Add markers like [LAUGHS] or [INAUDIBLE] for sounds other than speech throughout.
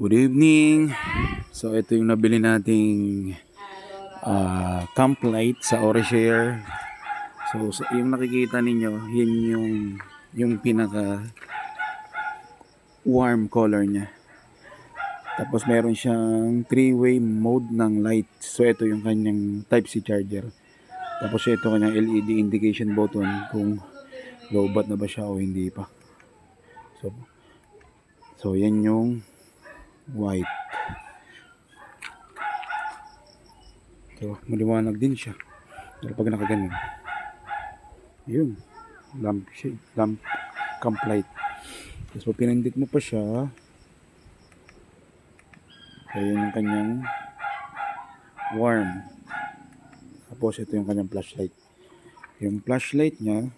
Good evening. So ito yung nabili nating ah, camp light sa Oreshare. So sa- yung nakikita ninyo, yun yung yung pinaka warm color niya. Tapos meron siyang three-way mode ng light. So ito yung kanyang Type-C charger. Tapos ito kanyang LED indication button kung low bat na ba siya o hindi pa. So So yan yung white. So, maliwanag din siya. Pero pag nakaganyan, yun, lamp shade, lamp camp light. Tapos pag pinindit mo pa siya, ayun yung kanyang warm. Tapos ito yung kanyang flashlight. Yung flashlight niya,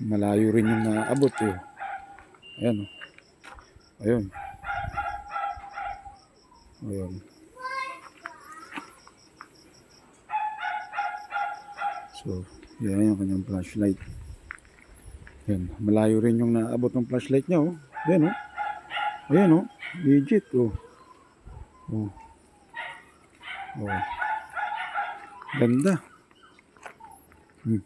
malayo rin yung naabot eh. Ayan o. Ayun. Ayun. So, yan yung kanyang flashlight. Yan. Malayo rin yung naabot ng flashlight niya, oh. Yan, oh. Ayan, oh. Legit, oh. Oh. Oh. Ganda. Hmm.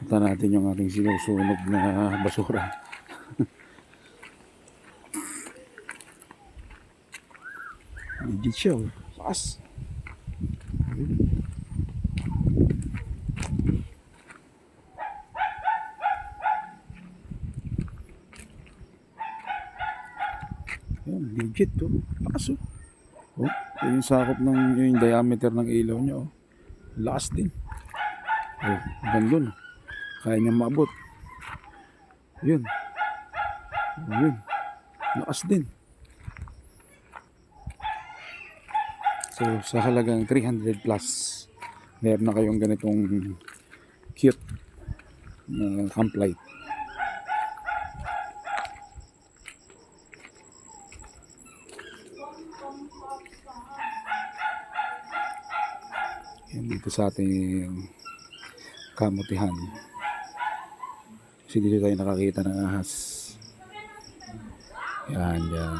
Punta natin yung ating sinusunog na basura. [LAUGHS] Legit siya, oh. Lakas. Yan, legit to. Lakas oh. Oh, yun yung sakop ng yung diameter ng ilaw niya oh. Lakas din. Oh, hanggang dun. Kaya niya maabot. Yun. Oh, yun. Lakas din. So, sa halagang 300 plus, meron na kayong ganitong cute na camp light. Yan dito sa ating kamutihan. Kasi dito tayo nakakita ng ahas. Yan, yan.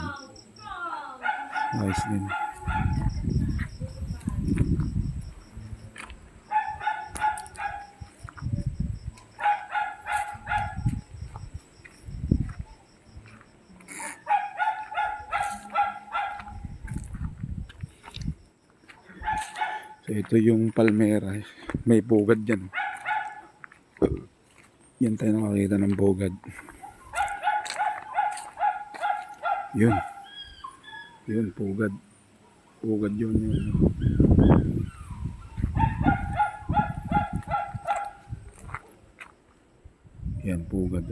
Nice din. So ito yung palmera. May bugad dyan. Yan tayo nakakita ng bugad. Yun. Yun, pugad. Pugad yun. yun. Yan, pugad.